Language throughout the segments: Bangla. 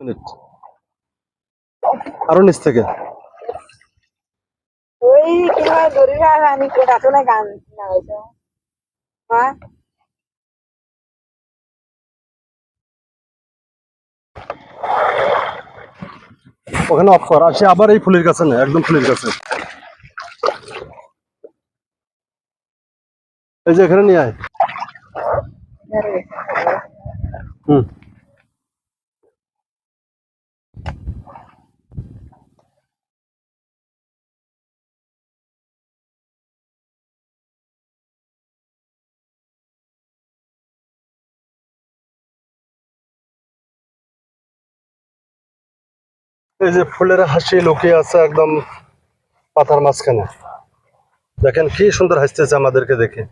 মিনিট। আরও নিচ থেকে। ওই কীভাবে ধরিবা আমি কোটাচলে গান নাগাইছো হ্যাঁ ওখানে অফ কর। আসে আবার এই ফুলের কাছে না একদম ফুলের কাছে এই যে এখানে নিয়ে আয়। হুম। এই যে ফুলের হাসি লুকিয়ে আছে একদম পাতার মাঝখানে। দেখেন কি সুন্দর হাসতেছে আমাদেরকে দেখে।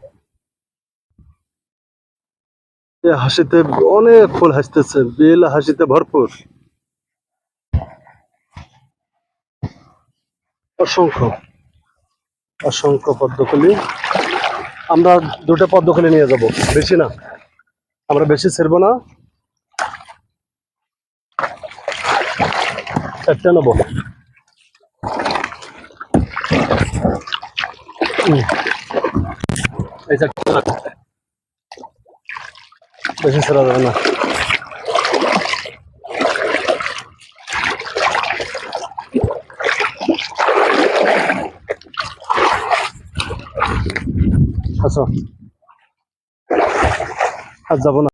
এই হাসিতে অনেক ফুল হাসতেছে, বেল হাসিতে ভরপুর। অসংখ্য অসংখ্য পদ্মকলি আমরা দুটো পদ্মকলি নিয়ে যাব, বেশি না। আমরা বেশি ছেড়বো না। একটা নেব হুম। এই যে একটা রাখ। বেশি ছেড়া যাবে না আচ্ছা আর যাব না